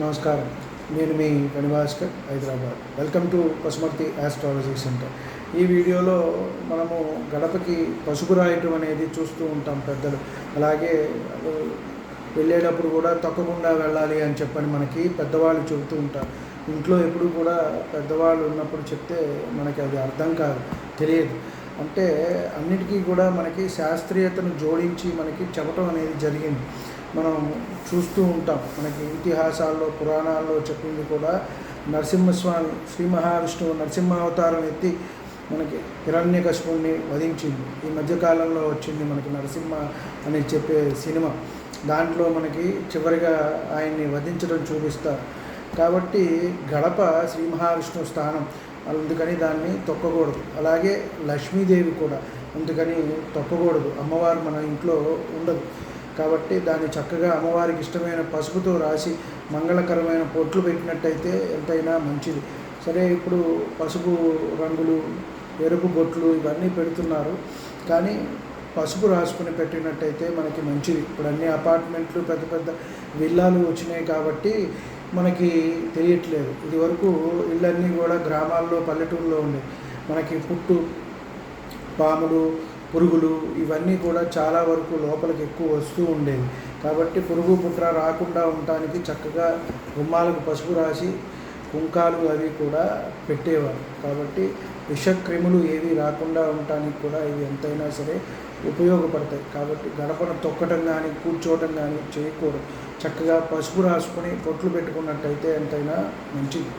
నమస్కారం. నేను మీ Kanibhaskar Hyderabad. Welcome to Pashumarthi astrology centre. ఈ వీడియోలో మనము గడపకి పసుపు రాయటం అనేది చూస్తూ ఉంటాం పెద్దలు. అలాగే వెళ్ళేటప్పుడు కూడా తొక్కకుండా వెళ్ళాలి అని చెప్పని మనకి పెద్దవాళ్ళు చెబుతూ ఉంటారు. ఇంట్లో ఎప్పుడు కూడా పెద్దవాళ్ళు ఉన్నప్పుడు చెప్తే మనకి అది అర్థం కాదు తెలియదు. అంటే అన్నిటికీ కూడా మనకి శాస్త్రీయతను జోడించి మనకి చెప్పటం అనేది జరిగింది. మనం చూస్తూ ఉంటాం. మనకి ఇతిహాసాల్లో పురాణాల్లో చెప్పింది కూడా నరసింహస్వామి శ్రీ మహావిష్ణువు నరసింహావతారం ఎత్తి మనకి హిరణ్యకశిపుణ్ణి వధించింది. ఈ మధ్యకాలంలో వచ్చింది మనకి నరసింహ అని చెప్పే సినిమా. దాంట్లో మనకి చివరిగా ఆయన్ని వధించడం చూపిస్తారు. కాబట్టి గడప శ్రీ మహావిష్ణువు స్థానం. అందుకని దాన్ని తొక్కకూడదు. అలాగే లక్ష్మీదేవి కూడా. అందుకని తొక్కకూడదు. అమ్మవారు మన ఇంట్లో ఉండదు. కాబట్టి దాన్ని చక్కగా అమ్మవారికి ఇష్టమైన పసుపుతో రాసి మంగళకరమైన పొట్లు పెట్టినట్టయితే ఎంతైనా మంచిది. సరే ఇప్పుడు పసుపు రంగులు ఎరుపు బొట్లు ఇవన్నీ పెడుతున్నారు. కానీ పసుపు రాసుకుని పెట్టినట్టయితే మనకి మంచిది. ఇప్పుడు అన్ని అపార్ట్మెంట్లు పెద్ద పెద్ద విల్లాలు వచ్చినాయి కాబట్టి మనకి తెలియట్లేదు. ఇదివరకు ఇళ్ళన్నీ కూడా గ్రామాల్లో పల్లెటూరులో ఉండే మనకి పుట్టు పాములు పురుగులు ఇవన్నీ కూడా చాలా వరకు లోపలికి ఎక్కువ వస్తూ ఉండేవి. కాబట్టి పురుగు పుట్ర రాకుండా ఉండటానికి చక్కగా గుమ్మాలకు పసుపు రాసి కుంకాలు అవి కూడా పెట్టేవారు. కాబట్టి విషక్రిములు ఏవి రాకుండా ఉండటానికి కూడా ఇవి ఎంతైనా సరే ఉపయోగపడతాయి. కాబట్టి గడపను తొక్కటం కానీ కూర్చోవటం కానీ చేయకూడదు. చక్కగా పసుపు రాసుకొని పొట్లు పెట్టుకున్నట్టయితే ఎంతైనా మంచిది.